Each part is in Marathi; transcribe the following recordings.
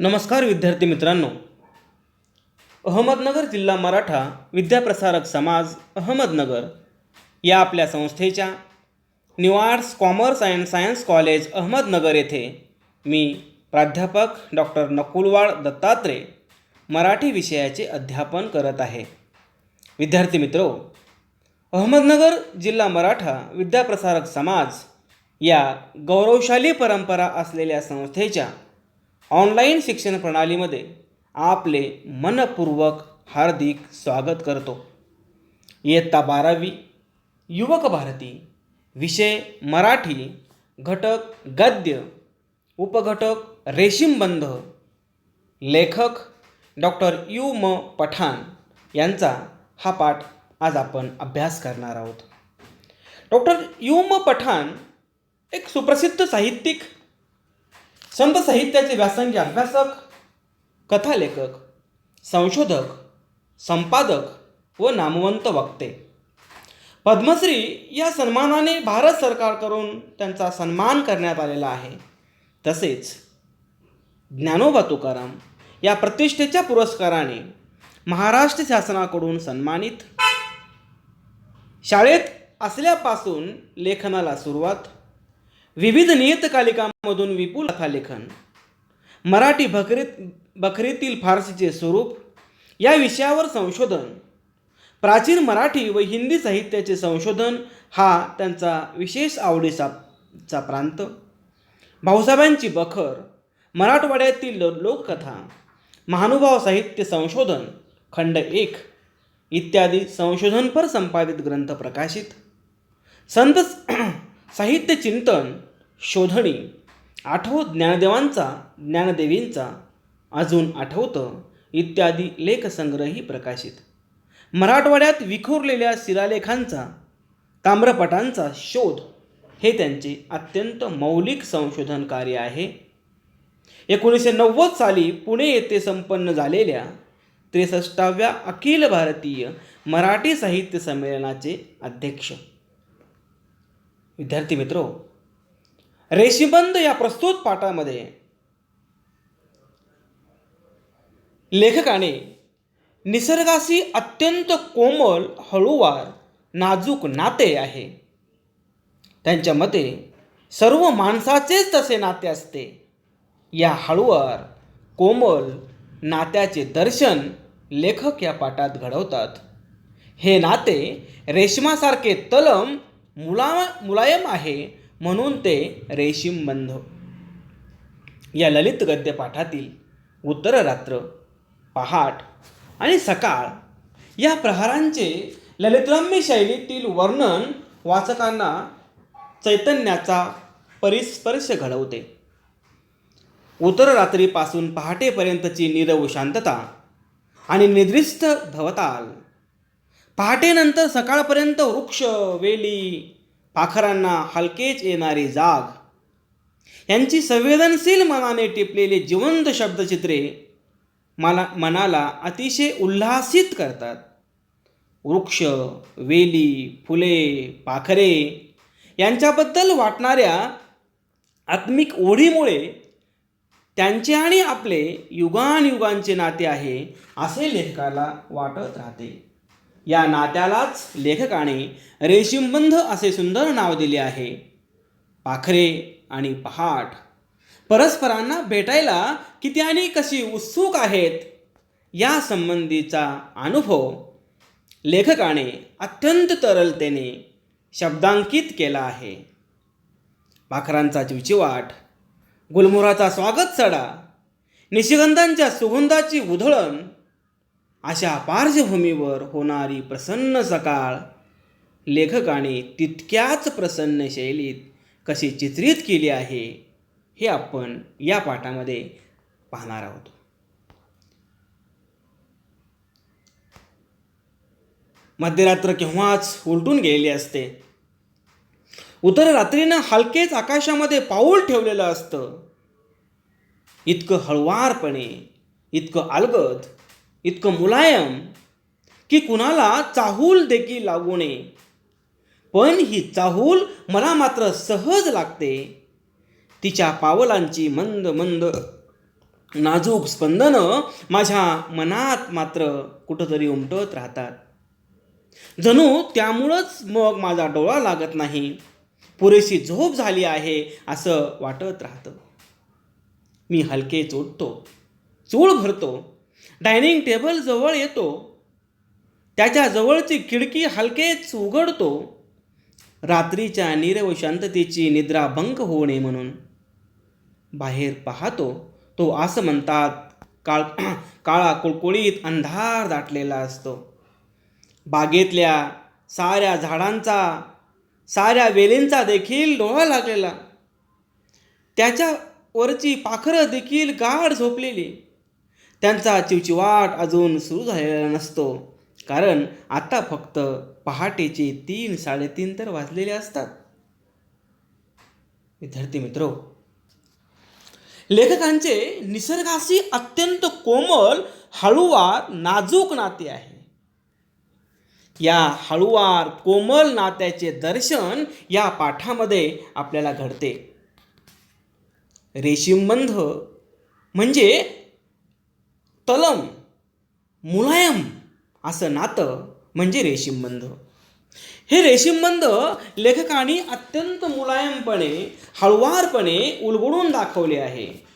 नमस्कार विद्यार्थी मित्रांनो. अहमदनगर जिल्हा मराठा विद्याप्रसारक समाज अहमदनगर या आपल्या संस्थेच्या new arts commerce and science college Ahmednagar येथे मी प्राध्यापक डॉक्टर नकुलवाड दत्तात्रे मराठी विषयाचे अध्यापन करत आहे. विद्यार्थी मित्रो अहमदनगर जिल्हा मराठा विद्याप्रसारक समाज या गौरवशाली परंपरा असलेल्या संस्थेच्या ऑनलाईन शिक्षण प्रणालीमध्ये आपले मनपूर्वक हार्दिक स्वागत करतो. इयत्ता बारावी युवक भारती विषय मराठी घटक गद्य उपघटक रेशीमबंध लेखक डॉक्टर यू म पठाण यांचा हा पाठ आज आपण अभ्यास करणार आहोत. डॉक्टर यू म पठाण एक सुप्रसिद्ध साहित्यिक संत साहित्याचे व्यासंगी अभ्यासक कथालेखक संशोधक संपादक व नामवंत वक्ते. पद्मश्री या सन्मानाने भारत सरकारकडून त्यांचा सन्मान करण्यात आलेला आहे. तसेच ज्ञानोबा तुकाराम या प्रतिष्ठेच्या पुरस्काराने महाराष्ट्र शासनाकडून सन्मानित. शाळेत असल्यापासून लेखनाला सुरुवात. विविध नियतकालिकांमधून विपुल कथालेखन. मराठी बकरीत बकरीतील फारसीचे स्वरूप या विषयावर संशोधन. प्राचीन मराठी व हिंदी साहित्याचे संशोधन हा त्यांचा विशेष आवडीचा चा प्रांत. भाऊसाहेबांची बखर मराठवाड्यातील लोककथा महानुभाव साहित्य संशोधन खंड एक इत्यादी संशोधनपर संपादित ग्रंथ प्रकाशित. संत साहित्य चिंतन शोधणी. आठव ज्ञानदेवांचा ज्ञानदेवींचा अजून आठवतं इत्यादी लेखसंग्रही प्रकाशित. मराठवाड्यात विखुरलेल्या शिलालेखांचा ताम्रपटांचा शोध हे त्यांचे अत्यंत मौलिक संशोधन कार्य आहे. एकोणीसशे नव्वद साली पुणे येथे संपन्न झालेल्या त्रेसष्टाव्या अखिल भारतीय मराठी साहित्य संमेलनाचे अध्यक्ष. विद्यार्थी मित्रो रेशीबंद या प्रस्तुत पाठामध्ये लेखकाने निसर्गाशी अत्यंत कोमल हळूवार नाजूक नाते आहे. त्यांच्या मते सर्व माणसाचेच तसे नाते असते. या हळूवार कोमल नात्याचे दर्शन लेखक या पाठात घडवतात. हे नाते रेशमासारखे तलम मुला मुलायम आहे म्हणून ते रेशीमबंध या ललित गद्यपाठातील उत्तररात्र उत्तर रात्र पहाट आणि सकाळ या प्रहारांचे ललितरम्य शैलीतील वर्णन वाचकांना चैतन्याचा परिस्पर्श घडवते. उत्तररात्रीपासून पहाटेपर्यंतची निरव शांतता आणि निद्रिस्त भवताल. पहाटेनंतर सकाळपर्यंत वृक्ष वेली पाखरांना हलकेच येणारी जाग. यांची संवेदनशील मनाने टिपलेली जिवंत शब्दचित्रे मला मनाला अतिशय उल्हासित करतात. वृक्ष वेली फुले पाखरे यांच्याबद्दल वाटणाऱ्या आत्मिक ओढीमुळे त्यांचे आणि आपले युगानयुगांचे नाते आहे असे लेखकाला वाटत राहते. या नात्यालाच लेखकाने रेशीमबंध असे सुंदर नाव दिले आहे. पाखरे आणि पहाट. परस्परांना भेटायला किती आणि कशी उत्सुक आहेत? या संबंधीचा अनुभव लेखकाने अत्यंत तरलतेने शब्दांकित केला आहे. पाखरांचा चिवचिवाट गुलमोहराचा स्वागत सडा निशिगंधांच्या सुगंधाची उधळण अशा पार्श्वभूमीवर होणारी प्रसन्न सकाळ. लेखकाने तितक्याच प्रसन्न शैलीत कशी चित्रित केली आहे हे आपण या पाठामध्ये पाहणार आहोत. मध्यरात्र केव्हाच उलटून गेलेली असते. उतर रात्रीनं हलकेच आकाशामध्ये पाऊल ठेवलेलं असतं. इतकं हळवारपणे इतकं अलगद इतकं मुलायम की कुणाला चाहूल देखील लागू नये. पण ही चाहूल मला मात्र सहज लागते. तिच्या पावलांची मंद मंद नाजूक स्पंदनं माझ्या मनात मात्र कुठंतरी उमटत राहतात. जणू त्यामुळंच मग माझा डोळा लागत नाही. पुरेशी झोप झाली आहे असं वाटत राहतं. मी हलके चोटतो चूळ भरतो. डायनिंग टेबल जवळ येतो. त्याच्या जवळची खिडकी हलकेच उघडतो. रात्रीच्या नीरव शांततेची निद्रा भंग होऊ नये म्हणून. बाहेर पाहतो तो असं म्हणतात काळ काळा कुळकुळीत अंधार दाटलेला असतो. बागेतल्या साऱ्या झाडांचा साऱ्या वेलींचा देखील डोळा लागलेला. त्याच्यावरची पाखरं देखील गाढ झोपलेली. त्यांचा चिवचिवाट अजून सुरू झालेला नसतो. कारण आता फक्त पहाटेचे तीन साडेतीन तर वाजलेले असतात. विद्यार्थी मित्रो लेखकांचे निसर्गाशी अत्यंत कोमल हळूवार नाजूक नाते आहे. या हळूवार कोमल नात्याचे दर्शन या पाठामध्ये आपल्याला घडते. रेशीमबंध म्हणजे तलम मुलायम असं नातं म्हणजे रेशीमबंध हे रेशीमबंध लेखकांनी अत्यंत मुलायमपणे हळुवारपणे उलगडून दाखवले आहे.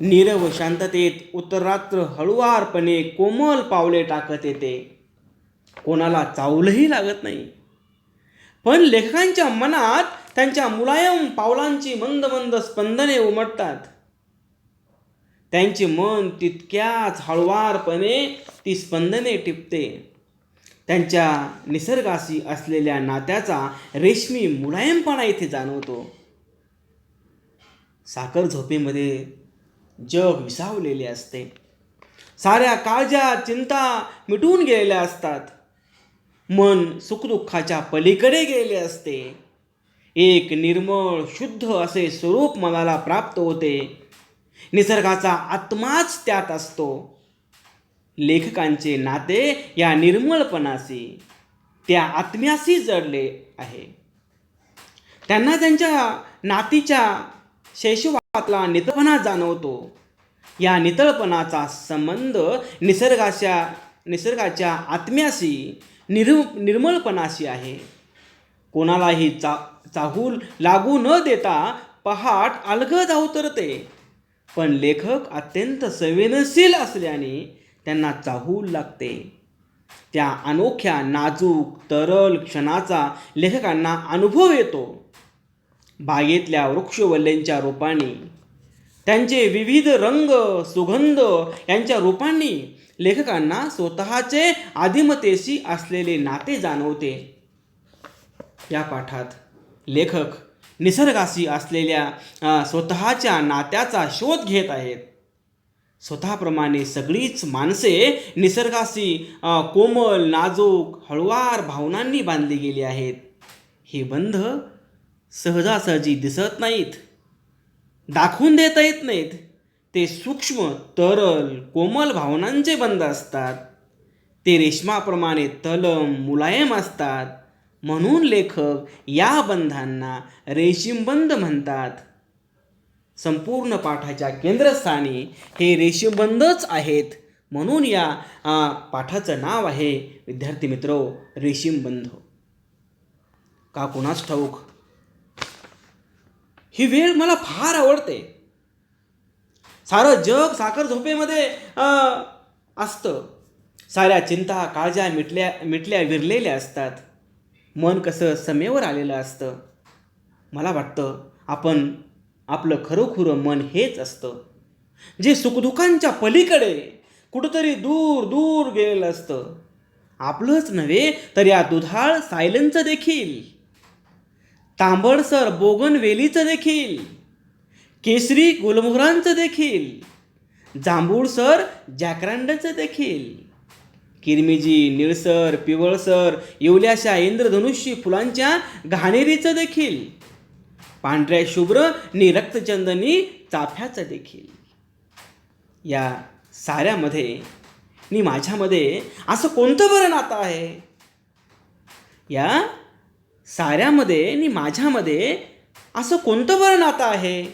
नीरव शांततेत उत्तरात्र हळुवारपणे कोमल पावले टाकत येते. कोणाला चावलंही लागत नाही. पण लेखकांच्या मनात त्यांच्या मुलायम पावलांची मंद मंद स्पंदने उमटतात. त्यांचे मन तितक्याच हळुवारपणे ती स्पंदने टिपते. त्यांच्या निसर्गाशी असलेल्या नात्याचा रेशमी मुलायमपणा इथे जाणवतो. साखर झोपेमध्ये जग विसावलेले असते. साऱ्या काळजा चिंता मिटून गेलेल्या असतात. मन सुखदुःखाच्या पलीकडे गेले असते. एक निर्मळ शुद्ध असे स्वरूप मनाला प्राप्त होते. निसर्गाचा आत्माच त्यात असतो. लेखकांचे नाते या निर्मळपणाशी त्या आत्म्याशी जडले आहे. त्यांना त्यांच्या नातीच्या शैशवातला नितळपणा जाणवतो. या नितळपणाचा संबंध निसर्गाच्या निसर्गाच्या आत्म्याशी निर निर्मळपणाशी आहे. कोणालाही चा चाहूल लागू न देता पहाट अलगद अवतरते. पण लेखक अत्यंत संवेदनशील असल्याने त्यांना चाहूल लागते. त्या अनोख्या नाजूक तरल क्षणाचा लेखकांना अनुभव येतो. बागेतल्या वृक्षवल्ल्यांच्या रूपाने त्यांचे विविध रंग सुगंध यांच्या रूपांनी लेखकांना स्वतःचे आदिमतेशी असलेले नाते जाणवते. या पाठात लेखक निसर्गाशी असलेल्या स्वतःच्या नात्याचा शोध घेत आहेत. स्वतःप्रमाणे सगळीच माणसे निसर्गाशी कोमल नाजूक हळुवार भावनांनी बांधली गेली आहेत. हे बंध सहजासहजी दिसत नाहीत. दाखवून देता येत नाहीत. ते सूक्ष्म तरल कोमल भावनांचे बंध असतात. ते रेशमाप्रमाणे तलम मुलायम असतात. म्हणून लेखक या बंधांना रेशीमबंध म्हणतात. संपूर्ण पाठाच्या केंद्रस्थानी हे रेशीमबंधच आहेत म्हणून या पाठाचं नाव आहे विद्यार्थी मित्रो रेशीमबंध का कुणास ठाऊक? ही वेळ मला फार आवडते. सारं जग साखर झोपेमध्ये असतं. साऱ्या चिंता काळज्या मिटल्या मिटल्या विरलेल्या असतात. मन कसं समेवर आलेलं असतं? मला वाटतं आपण आपलं खरोखुरं मन हेच असतं. जे सुखदुःखांच्या पलीकडे कुठंतरी दूर दूर गेलेलं असतं. आपलंच नव्हे तर या दुधाळ सायलनचं देखील. तांबडसर बोगनवेलीचं देखील. केसरी गुलमोहरांचं देखील. जांभूळसर जॅकरांडचं देखील. किरमिजी निळसर पिवळसर येवल्याशा इंद्रधनुष्य फुलांच्या घाणेरीचं देखील. पांढऱ्या शुभ्र नि रक्तचंदनी चाफ्याचं देखील. या साऱ्यामध्ये नि माझ्यामध्ये असं कोणतं बरं नातं आहे? या साऱ्यामध्ये नि माझ्यामध्ये असं कोणतं बरं नातं आहे?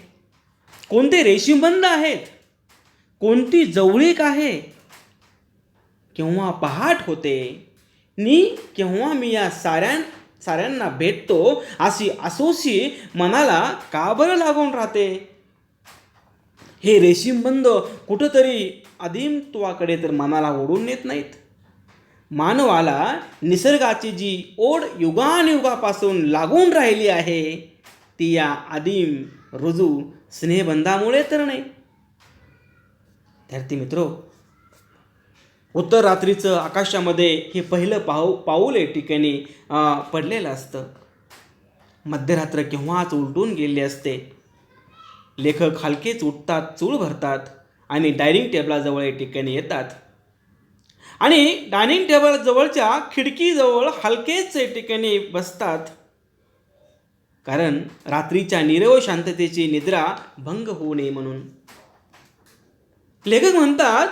कोणते रेशीमबंध आहेत? कोणती जवळीक आहे? केव्हा पहाट होते नी केव्हा मी या साऱ्या साऱ्यांना भेटतो अशी असोशी मनाला का बरं लागून राहते? हे रेशीमबंद कुठंतरी आदिमत्वाकडे तर मनाला ओढून नेत नाहीत. मानवाला निसर्गाची जी ओढ युगानुयुगापासून लागून राहिली आहे ती या आदिम रुजू स्नेहबंधामुळे तर नाही. विद्यार्थी मित्रो उत्तर रात्रीचं आकाशामध्ये हे पहिलं पाऊ पाऊल या ठिकाणी पडलेलं असतं. मध्यरात्र केव्हाच उलटून गेले असते. लेखक हलकेच उठतात चूळ भरतात आणि डायनिंग टेबलाजवळ या ठिकाणी येतात. आणि डायनिंग टेबल जवळच्या खिडकीजवळ हलकेच या ठिकाणी बसतात. कारण रात्रीच्या निरव शांततेची निद्रा भंग होऊ नये म्हणून. लेखक म्हणतात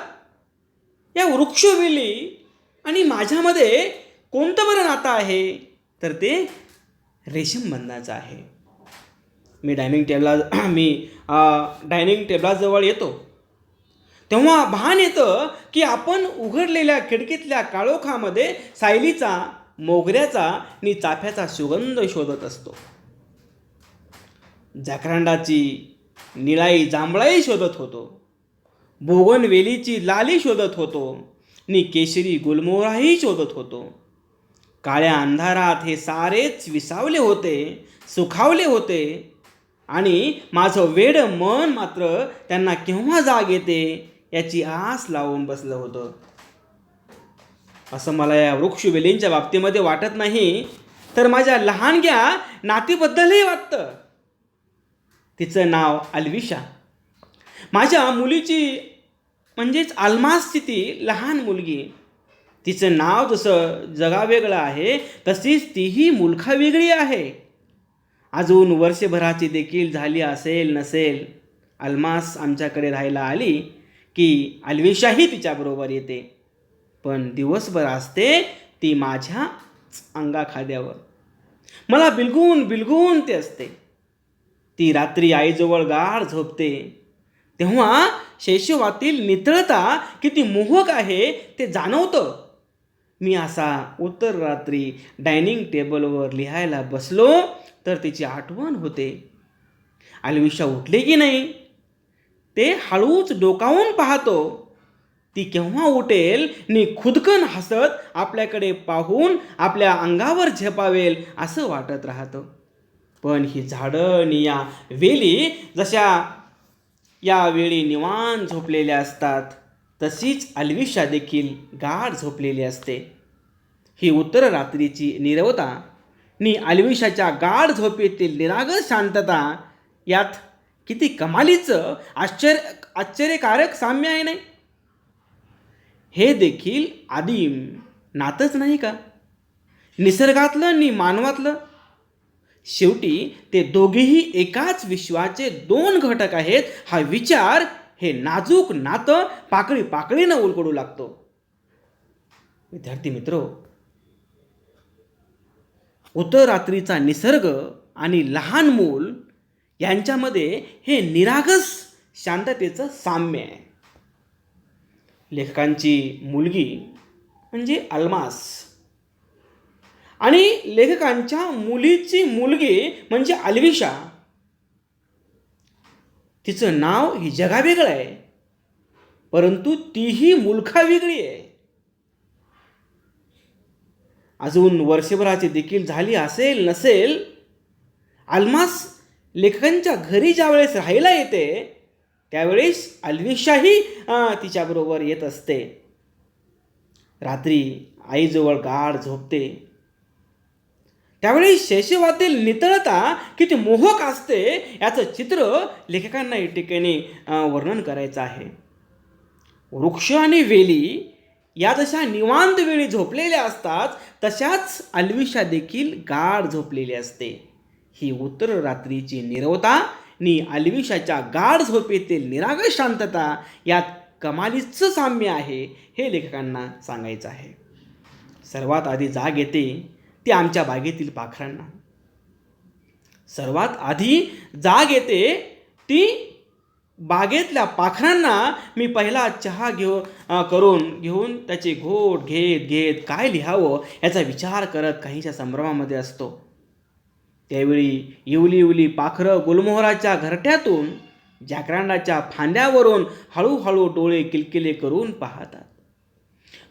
या वृक्षवेली आणि माझ्यामध्ये कोणतं बरं नातं आहे? तर ते रेशीम बंधाचं आहे. मी डायनिंग टेबला मी डायनिंग टेबलाजवळ येतो. तेव्हा भान येतं की आपण उघडलेल्या खिडकीतल्या काळोखामध्ये सायलीचा मोगऱ्याचा आणि चाफ्याचा सुगंध शोधत असतो. जाकरांडाची निळाई जांभळाई शोधत होतो. भोगनवेलीची लाली शोधत होतो. नि केशरी गुलमोहराही शोधत होतो. काळ्या अंधारात हे सारेच विसावले होते सुखावले होते. आणि माझं वेड मन मात्र त्यांना केव्हा जाग येते याची आस लावून बसलं होतं. असं मला या वृक्षवेलींच्या बाबतीमध्ये वाटत नाही तर माझ्या लहानग्या नातीबद्दलही वाटतं. तिचं नाव अल्विशा. माझ्या मुलीची म्हणजेच अल्मासची ती लहान मुलगी. तिचं नाव जसं जगावेगळं आहे तशीच तीही मुलखा वेगळी आहे. अजून वर्षभराची देखील झाली असेल नसेल. अल्मास आमच्याकडे राहायला आली की अल्विशाही तिच्याबरोबर येते. पण दिवसभर असते ती माझ्या अंगाखाद्यावर. मला बिलगून बिलगून ते असते. ती रात्री आईजवळ गाढ झोपते. तेव्हा शैशवातील नितळता किती मोहक आहे ते जाणवतं. मी असा उत्तर रात्री डायनिंग टेबलवर लिहायला बसलो तर तिची आठवण होते. अलविशा उठले की नाही? ते हळूच डोकावून पाहतो. ती केव्हा उठेल नि खुदकन हसत आपल्याकडे पाहून आपल्या अंगावर झेपावेल असं वाटत राहतं. पण ही झाडं नि या वेली जशा यावेळी निवान झोपलेल्या असतात. तशीच अल्विशा देखील गाढ झोपलेली असते. ही उत्तर रात्रीची निरवता नि अल्विशाच्या गाढ झोपेतील निरागस शांतता यात किती कमालीचं आश्चर्य आश्चर्यकारक साम्य आहे नाही? हे देखील आदिम नातच नाही का? निसर्गातलं नि मानवातलं? शेवटी ते दोघेही एकाच विश्वाचे दोन घटक आहेत हा विचार हे नाजूक नातं पाकळी पाकळीनं उलगडू लागतो. विद्यार्थी मित्र उतरात्रीचा रात्रीचा निसर्ग आणि लहान मूल यांच्यामध्ये हे निरागस शांततेचं साम्य आहे. लेखकांची मुलगी म्हणजे अल्मास. आणि लेखकांच्या मुलीची मुलगी म्हणजे अल्विशा. तिचं नाव ही जगावेगळं आहे. परंतु तीही मुलखा वेगळी आहे. अजून वर्षभराची देखील झाली असेल नसेल अल्मास लेखकांच्या घरी ज्यावेळेस राहायला येते त्यावेळेस अल्विशाही तिच्याबरोबर येत असते. रात्री आईजवळ गाढ झोपते. त्यावेळी शैशवातील नितळता किती मोहक असते याचं चित्र लेखकांना या ठिकाणी वर्णन करायचं आहे. वृक्ष आणि वेली या जशा निवांत वेळी झोपलेल्या असतात तशाच अल्विशा देखील गाढ झोपलेली असते. ही उत्तर रात्रीची निरवता नि अल्विशाच्या गाढ झोपेतील निरागस शांतता यात कमालीचं साम्य आहे हे लेखकांना सांगायचं आहे. सर्वात आधी जाग येते ते आमच्या बागेतील पाखरांना. सर्वात आधी जाग येते ती बागेतल्या पाखरांना मी पहिला चहा घेऊ करून घेऊन त्याचे घोट घेत घेत काय लिहावं याचा विचार करत काहीच्या संभ्रमामध्ये असतो. त्यावेळी इवली इवली पाखरं गुलमोहराच्या घरट्यातून जाकरांडाच्या फांद्यावरून हळूहळू डोळे किलकिले करून पाहतात.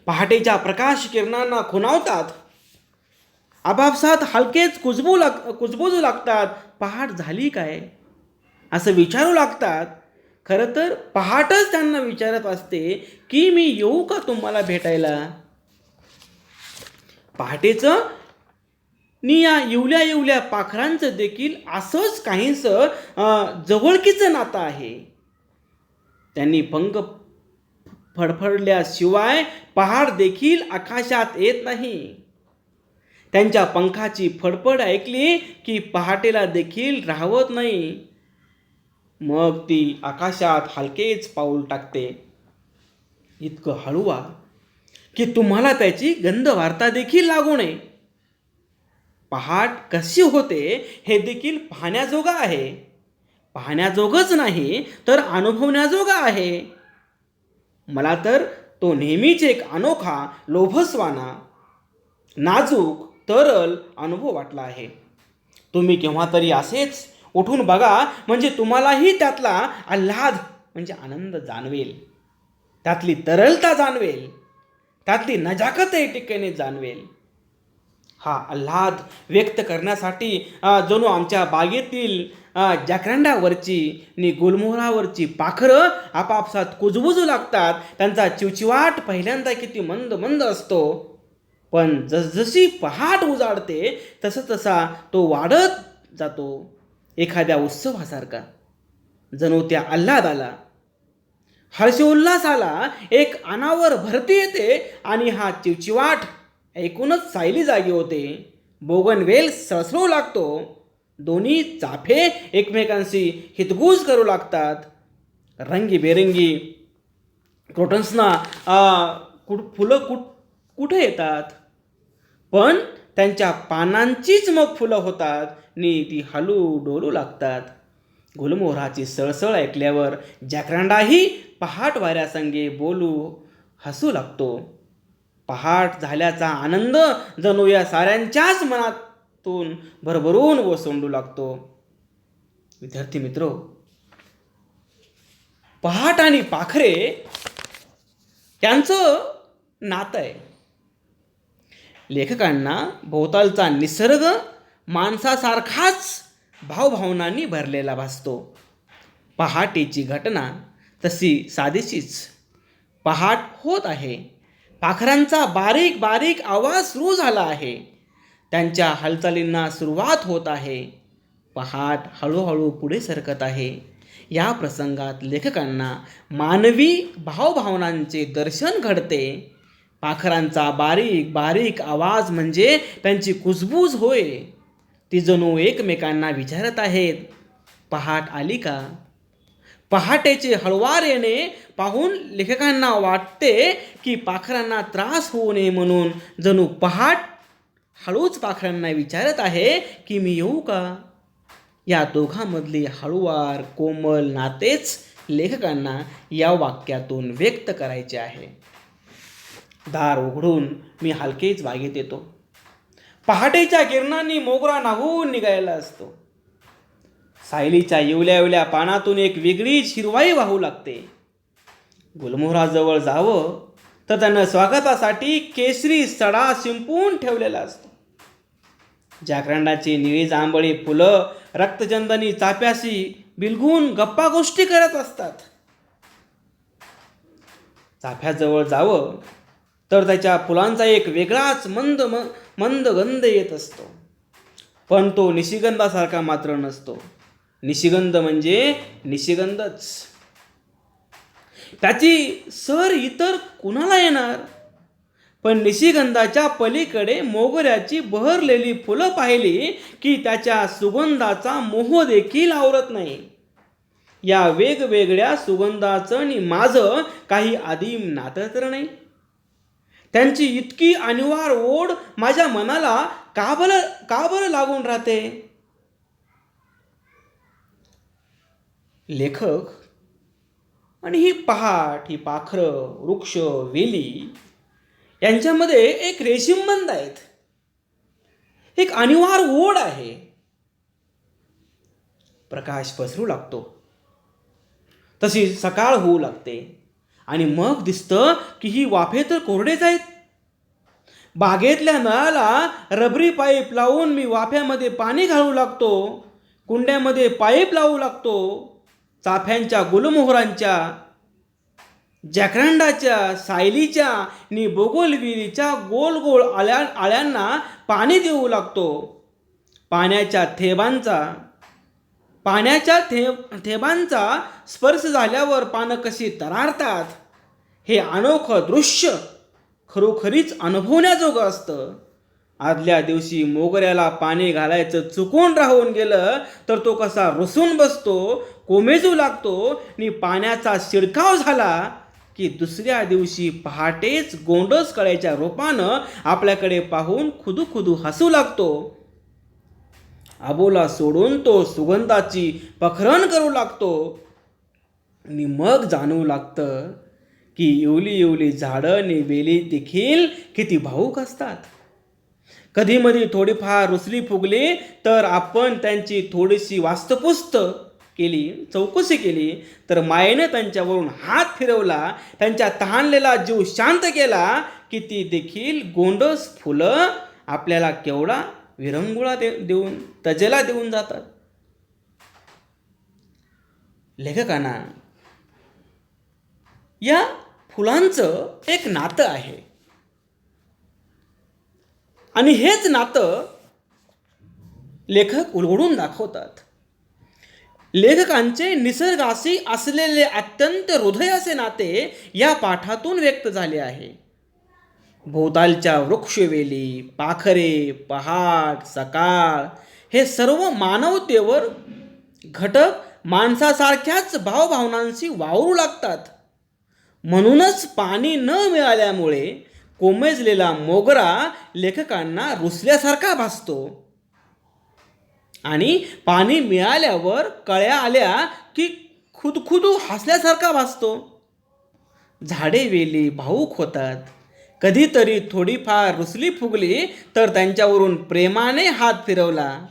पहाटेच्या प्रकाश किरणांना खुणावतात आपापसात हलकेच कुजबू लाग कुजबुजू लागतात. पहाट झाली काय? असं विचारू लागतात. खरं तर पहाटच त्यांना विचारत असते की मी येऊ का तुम्हाला भेटायला? पहाटेचं नि या येवल्या येवल्या पाखरांचं देखील असंच काहीसं जवळकीचं नातं आहे. त्यांनी पंख फडफडल्याशिवाय पहाड देखील आकाशात येत नाही. त्यांच्या पंखाची फडफड ऐकली की पहाटेला देखील राहवत नाही. मग ती आकाशात हलकेच पाऊल टाकते. इतकं हळूवा की तुम्हाला त्याची गंध वार्ता देखील लागू नये. पहाट कशी होते हे देखील पाहण्याजोगं आहे. पाहण्याजोगच नाही तर अनुभवण्याजोगं आहे. मला तर तो नेहमीच एक अनोखा लोभसवाना नाजूक तरल अनुभव वाटला आहे. तुम्ही केव्हा तरी असेच उठून बघा म्हणजे तुम्हालाही त्यातला आल्हाद म्हणजे आनंद जाणवेल. त्यातली तरलता जाणवेल. त्यातली नजाकतही टिकेने ठिकाणी जाणवेल. हा आल्हाद व्यक्त करण्यासाठी जणू आमच्या बागेतील अ, जाकरांडावरची नि गुलमोहरावरची पाखरं आपापसात कुजबुजू लागतात. त्यांचा चिवचिवाट पहिल्यांदा किती मंद मंद असतो. पण जसजशी पहाट उजाडते तसं तसा तो वाढत जातो एखाद्या उत्सवासारखा. जणू त्या आल्हादाला. हर्षोल्हासाला एक अनावर भरती येते आणि हा चिवचिवाट ऐकूनच सायली जागी होते. बोगनवेल सळसळू लागतो. दोन्ही चाफे एकमेकांशी हितगुज करू लागतात. रंगीबेरंगी क्रोटन्सना कुठ फुलं कुठ कुठे येतात? पण त्यांच्या पानांचीच मग फुलं होतात. आणि ती हलू डोलू लागतात. गुलमोहराची सळसळ ऐकल्यावर जॅकरांडाही पहाट वाऱ्यासंगे बोलू हसू लागतो. पहाट झाल्याचा आनंद जणू या साऱ्यांच्याच मनातून भरभरून व सोंडू लागतो. विद्यार्थी मित्र पहाट आणि पाखरे त्यांचं नातं आहे. लेखकांना भोवतालचा निसर्ग माणसासारखाच भावभावनांनी भरलेला भासतो. पहाटेची घटना तशी साधीशीच. पहाट होत आहे. पाखरांचा बारीक बारीक आवाज सुरू झाला आहे. त्यांच्या हालचालींना सुरुवात होत आहे. पहाट हळूहळू पुढे सरकत आहे. या प्रसंगात लेखकांना मानवी भावभावनांचे दर्शन घडते. पाखरांचा बारीक बारीक आवाज म्हणजे त्यांची कुजबूज होय. ती जणू एकमेकांना विचारत आहेत पहाट आली का? पहाटेचे हळवार येणे पाहून लेखकांना वाटते की पाखरांना त्रास होऊ नये म्हणून जणू पहाट हळूच पाखरांना विचारत आहे की मी येऊ का? या दोघांमधली हळुवार कोमल नातेच लेखकांना या वाक्यातून व्यक्त करायचे आहे. दार उघडून मी हलकेच बागेत येतो. पहाटेच्या किरणांनी मोगरा नाहून निघायला असतो. सायलीच्या येवल्या येवल्या पानातून एक वेगळीच हिरवाई वाहू लागते. गुलमोहराजवळ जावं तर त्यानं स्वागतासाठी केसरी सडा शिंपून ठेवलेला असतो. जाकरांडाची निळी जांभळी फुलं रक्तचंदनी चाप्याशी बिलगून गप्पा गोष्टी करत असतात. चाफ्याजवळ जावं तर त्याच्या फुलांचा एक वेगळाच मंद म मंद गंध येत असतो. पण तो निशिगंधासारखा मात्र नसतो. निशिगंध म्हणजे निशिगंधच. त्याची सर इतर कुणाला येणार? पण निशिगंधाच्या पलीकडे मोगऱ्याची बहरलेली फुलं पाहिली की त्याच्या सुगंधाचा मोह देखील आवरत नाही. या वेगवेगळ्या सुगंधाचं आणि माझं काही आदिम नातं तर नाही. त्यांची इतकी अनिवार ओढ माझ्या मनाला का बरं का बरं लागून राहते? लेखक आणि ही पहाट ही पाखरं वृक्ष वेली यांच्यामध्ये एक रेशीमबंध आहेत. एक अनिवार ओढ आहे. प्रकाश पसरू लागतो. तशी सकाळ होऊ लागते. आणि मग दिसतं की ही वाफे तर कोरडेच आहेत. बागेतल्या नळाला रबरी पाईप लावून मी वाफ्यामध्ये पाणी घालू लागतो कुंड्यामध्ये पाईप लावू लागतो चाफ्यांच्या गुलमोहरांच्या जॅकरांडाच्या सायलीच्या नि बोगोलविरीच्या गोल गोल आल्या आळ्यांना पाणी देऊ लागतो. पाण्याच्या थेबांचा पाण्याच्या थे थेबांचा स्पर्श झाल्यावर पानं कशी तरारतात. हे अनोखं दृश्य खरोखरीच अनुभवण्याजोगं असतं. आदल्या दिवशी मोगऱ्याला पाणी घालायचं चुकून राहून गेलं तर तो कसा रुसून बसतो कोमेजू लागतो आणि पाण्याचा शिडकाव झाला की दुसऱ्या दिवशी पहाटेच गोंडस कळ्याच्या रूपानं आपल्याकडे पाहून खुदू खुदू हसू लागतो. आबोला सोडून तो सुगंधाची पखरण करू लागतो. आणि मग जाणवू लागतं की येवली येवली झाडं आणि वेली देखील किती भाऊक असतात. कधी मधी थोडीफार रुसली फुगली तर आपण त्यांची थोडीशी वास्तपुस्त केली चौकशी केली तर मायेनं त्यांच्यावरून हात फिरवला त्यांच्या तहानलेला जीव शांत केला की ती देखील गोंडस फुलं आपल्याला केवढा विरंगुळा दे देऊन तजेला देऊन जातात. लेखकांना या फुलांचं एक नातं आहे. आणि हेच नातं लेखक उलगडून दाखवतात. लेखकांचे निसर्गाशी असलेले अत्यंत हृदयाचे नाते या पाठातून व्यक्त झाले आहे. भोवतालच्या वृक्षवेली पाखरे पहाट सकाळ हे सर्व मानवतेवर घटक माणसासारख्याच भावभावनांशी वावरू लागतात. म्हणूनच पाणी न मिळाल्यामुळे कोमेजलेला मोगरा लेखकांना रुसल्यासारखा भासतो. आणि पाणी मिळाल्यावर कळ्या आल्या की खुदखुदू हसल्यासारखा भासतो. झाडे वेली भाऊक होतात. कधीतरी थोडीफार रुसली फुगली तर त्यांच्यावरून प्रेमाने हात फिरवला.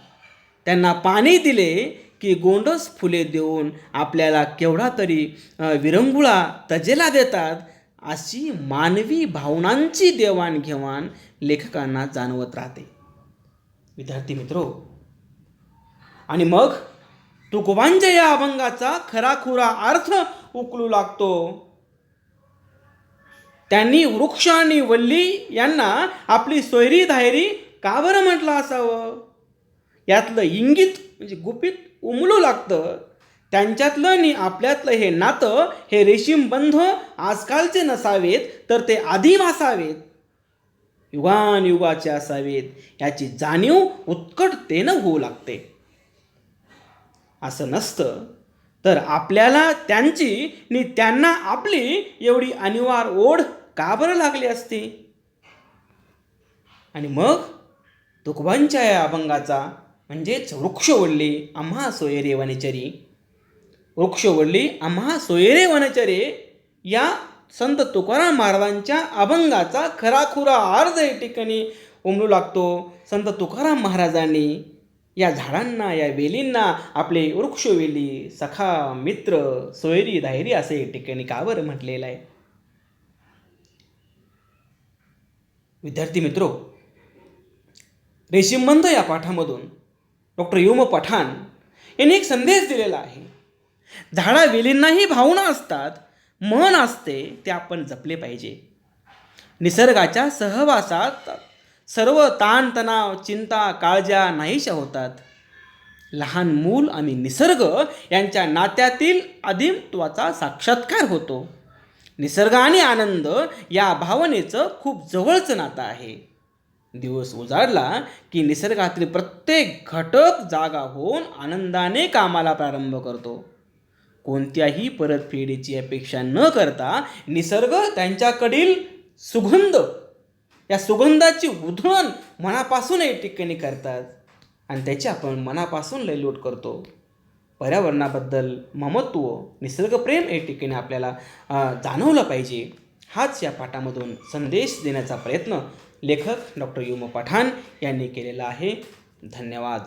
त्यांना पाणी दिले की गोंडस फुले देऊन आपल्याला केवढा तरी विरंगुळा तजेला देतात अशी मानवी भावनांची देवाणघेवाण लेखकांना जाणवत राहते. विद्यार्थी मित्रो आणि मग तुकोबांच्या या अभंगाचा खराखुरा अर्थ उकलू लागतो. त्यांनी वृक्ष आणि वल्ली यांना आपली सोयरी धायरी का बरं म्हटलं असावं? यातलं इंगित म्हणजे गुपित उमलू लागतं. त्यांच्यातलं आणि आपल्यातलं हे नातं हे रेशीम बंध आजकालचे नसावेत तर ते आधीम असावेत. युगानयुगाचे असावेत. याची जाणीव उत्कटतेनं होऊ लागते. असं नसतं. तर आपल्याला त्यांची नि त्यांना आपली एवढी अनिवार ओढ का बरं लागली असती? आणि मग? तुकबांच्या या अभंगाचा म्हणजेच वृक्ष वृक्षवल्ली आम्हा सोयरे वनचरी वडली आम्हा सोयरे वनचरे या संत तुकाराम महाराजांच्या अभंगाचा खराखुरा अर्ज या ठिकाणी उमलू लागतो. संत तुकाराम महाराजांनी या झाडांना या वेलींना आपले वृक्षवेली सखा मित्र सोयरी धायरी असे या ठिकाणी का बरं म्हटलेलं आहे. विद्यार्थी मित्रो रेशीमबंध या पाठामधून डॉक्टर युम पठाण यांनी एक संदेश दिलेला आहे. झाडा वेलींनाही भावना असतात मन असते ते आपण जपले पाहिजे. निसर्गाच्या सहवासात सर्व ताणतणाव चिंता काळज्या नाहीशा होतात. लहान मूल आणि निसर्ग यांच्या नात्यातील आदिमत्वाचा साक्षात्कार होतो. निसर्ग आणि आनंद या भावनेचं खूप जवळचं नातं आहे. दिवस उजाडला की निसर्गातील प्रत्येक घटक जागा होऊन आनंदाने कामाला प्रारंभ करतो. कोणत्याही परतफेडीची अपेक्षा न करता निसर्ग त्यांच्याकडील सुगंध या सुगंधाची उधळण मनापासून या ठिकाणी करतात आणि त्याची आपण मनापासून लयलोट करतो. पर्यावरणाबद्दल ममत्व निसर्गप्रेम या ठिकाणी आपल्याला जाणवलं पाहिजे. हाच या पाठामधून संदेश देण्याचा प्रयत्न लेखक डॉक्टर युम पठाण यांनी केलेला आहे. धन्यवाद.